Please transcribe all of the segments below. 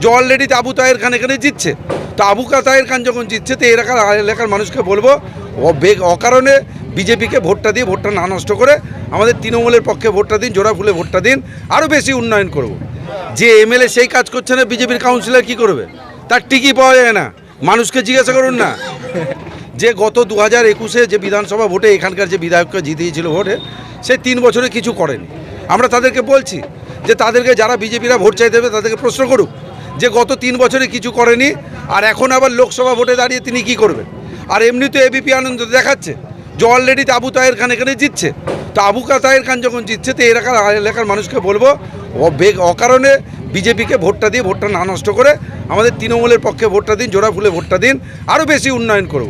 যে অলরেডি আবু তাহের খান এখানে জিতছে। তো আবু তাহের খান যখন জিতছে, তো এলাকার এলাকার মানুষকে বলব অকারণে বিজেপিকে ভোটটা দিয়ে ভোটটা না নষ্ট করে আমাদের তৃণমূলের পক্ষে ভোটটা দিন, জোড়া ফুলে ভোটটা দিন আরও বেশি উন্নয়ন করব। যে এমএলএ সেই কাজ করছে না, বিজেপির কাউন্সিলর কি করবে? তার টিকি পাওয়া যায় না। মানুষকে জিজ্ঞাসা করুন না। যে গত দু হাজার একুশে যে বিধানসভা ভোটে এখানকার যে বিধায়ককে জিতিয়েছিল ভোটে, সে তিন বছরে কিছু করেনি। আমরা তাদেরকে বলছি যে তাদেরকে যারা বিজেপিরা ভোট চাইতে দেবে, তাদেরকে প্রশ্ন করুক। যে গত তিন বছরে কিছু করেনি, আর এখন আবার লোকসভা ভোটে দাঁড়িয়ে তিনি কি করবেন আর এমনি তো এবিপি আনন্দ দেখাচ্ছে, যে অলরেডি তো আবু তাহের খান এখানে জিতছে তো আবু তাহের খান যখন জিতছে, তো এলাকার এলাকার মানুষকে বলব বেগ অকারণে বিজেপিকে ভোটটা দিয়ে ভোটটা না নষ্ট করে আমাদের তৃণমূলের পক্ষে ভোটটা দিন, জোড়া ফুলে ভোটটা দিন আরও বেশি উন্নয়ন করব।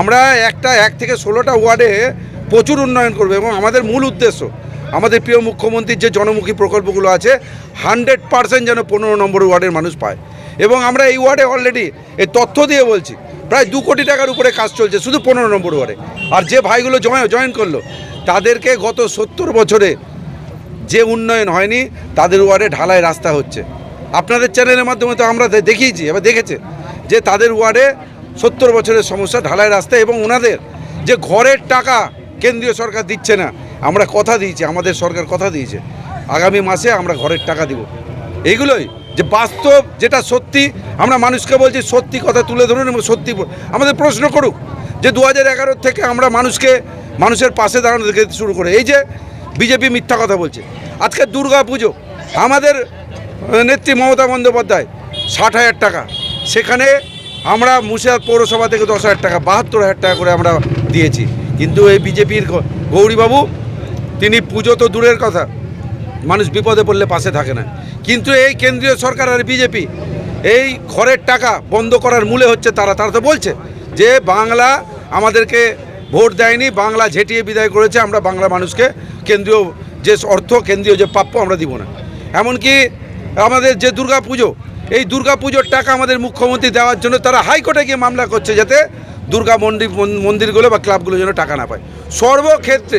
আমরা একটা এক থেকে ষোলোটা ওয়ার্ডে প্রচুর উন্নয়ন করব এবং আমাদের মূল উদ্দেশ্য আমাদের প্রিয় মুখ্যমন্ত্রীর যে জনমুখী প্রকল্পগুলো আছে হান্ড্রেড পার্সেন্ট যেন পনেরো নম্বর ওয়ার্ডের মানুষ পায়। এবং আমরা এই ওয়ার্ডে অলরেডি এই তথ্য দিয়ে বলছি, প্রায় দু কোটি টাকার উপরে কাজ চলছে শুধু পনেরো নম্বর ওয়ার্ডে। আর যে ভাইগুলো জয়েন জয়েন করল, তাদেরকে গত সত্তর বছরে যে উন্নয়ন হয়নি, তাদের ওয়ার্ডে ঢালাই রাস্তা হচ্ছে। আপনাদের চ্যানেলের মাধ্যমে তো আমরা দেখিয়েছি, এবার দেখেছে যে তাদের ওয়ার্ডে সত্তর বছরের সমস্যা, ঢালাই রাস্তা এবং ওনাদের যে ঘরের টাকা কেন্দ্রীয় সরকার দিচ্ছে না আমরা কথা দিয়েছি, আমাদের সরকার কথা দিয়েছে। আগামী মাসে আমরা ঘরের টাকা দিব। এইগুলোই যে বাস্তব, যেটা সত্যি, আমরা মানুষকে বলছি সত্যি কথা তুলে ধরুন এবং সত্যি আমাদের প্রশ্ন করুক যে দু হাজার এগারো থেকে আমরা মানুষকে, মানুষের পাশে দাঁড়ানো শুরু করে, এই যে বিজেপি মিথ্যা কথা বলছে। আজকে দুর্গা পুজো আমাদের নেত্রী মমতা বন্দ্যোপাধ্যায়, ষাট হাজার টাকা। সেখানে আমরা মুর্শিদাবাদ পৌরসভা থেকে দশ হাজার টাকা, বাহাত্তর হাজার টাকা করে আমরা দিয়েছি। কিন্তু এই বিজেপির গৌরীবাবু তিনি পুজো তো দূরের কথা। মানুষ বিপদে পড়লে পাশে থাকে না। কিন্তু এই কেন্দ্রীয় সরকার আর বিজেপি এই ঘরের টাকা বন্ধ করার মূলে হচ্ছে তারা। তারা তো বলছে যে বাংলা আমাদেরকে ভোট দেয়নি, বাংলা ঝেঁটিয়ে বিদায় করেছে, আমরা বাংলা মানুষকে কেন্দ্রীয় যে অর্থ, কেন্দ্রীয় যে প্রাপ্য আমরা দিব না। এমনকি আমাদের যে দুর্গা পুজো এই দুর্গা পুজোর টাকা আমাদের মুখ্যমন্ত্রী দেওয়ার জন্য তারা হাইকোর্টে গিয়ে মামলা করছে যাতে দুর্গা মন্দির মন্দিরগুলো বা ক্লাবগুলো যেন টাকা না পায়। সর্বক্ষেত্রে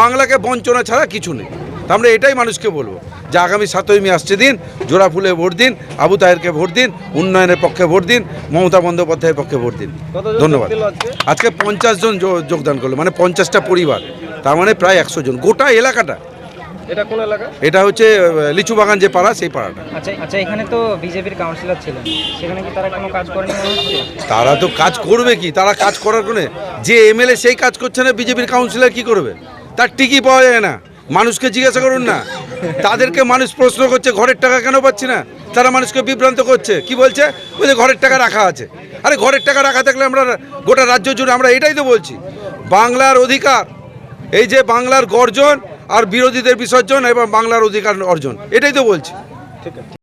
বাংলাকে বঞ্চনা ছাড়া কিছু নেই। তা আমরা এটাই মানুষকে বলব যে আগামী সাতই মে আসছে দিন জোড়া ফুলে ভোট দিন আবু তাহেরকে ভোট দিন উন্নয়নের পক্ষে ভোট দিন মমতা বন্দ্যোপাধ্যায়ের পক্ষে ভোট দিন। ধন্যবাদ। আজকে? পঞ্চাশ জন যোগদান করল মানে পঞ্চাশটা পরিবার। তার মানে প্রায় একশো জন। গোটা এলাকাটা এটা কোন এলাকা? এটা হচ্ছে লিচু বাগান যে পাড়া সেই পাড়াটা। আচ্ছা আচ্ছা এখানে তো বিজেপির কাউন্সিলর ছিলেন। সেখানে কি তারা কোনো কাজ করেনি তারা তো কাজ করবে কি? তারা কাজ করার কোনো? যে এমএলএ সেই কাজ করছে না বিজেপির কাউন্সিলর কি করবে? তার টিকি পাওয়া যায় না। মানুষকে জিজ্ঞাসা করুন না। তাদেরকে মানুষ প্রশ্ন করছে ঘরের টাকা কেন পাচ্ছি না? তারা মানুষকে বিভ্রান্ত করছে। কি বলছে? ওই যে ঘরের টাকা রাখা আছে। আরে ঘরের টাকা রাখা থাকলে আমরা গোটা রাজ্য জুড়ে আমরা এটাই তো বলছি। বাংলার অধিকার এই যে বাংলার গর্জন আর বিরোধীদের বিসর্জন এবং বাংলার অধিকার অর্জন। এটাই তো বলছি। ঠিক আছে।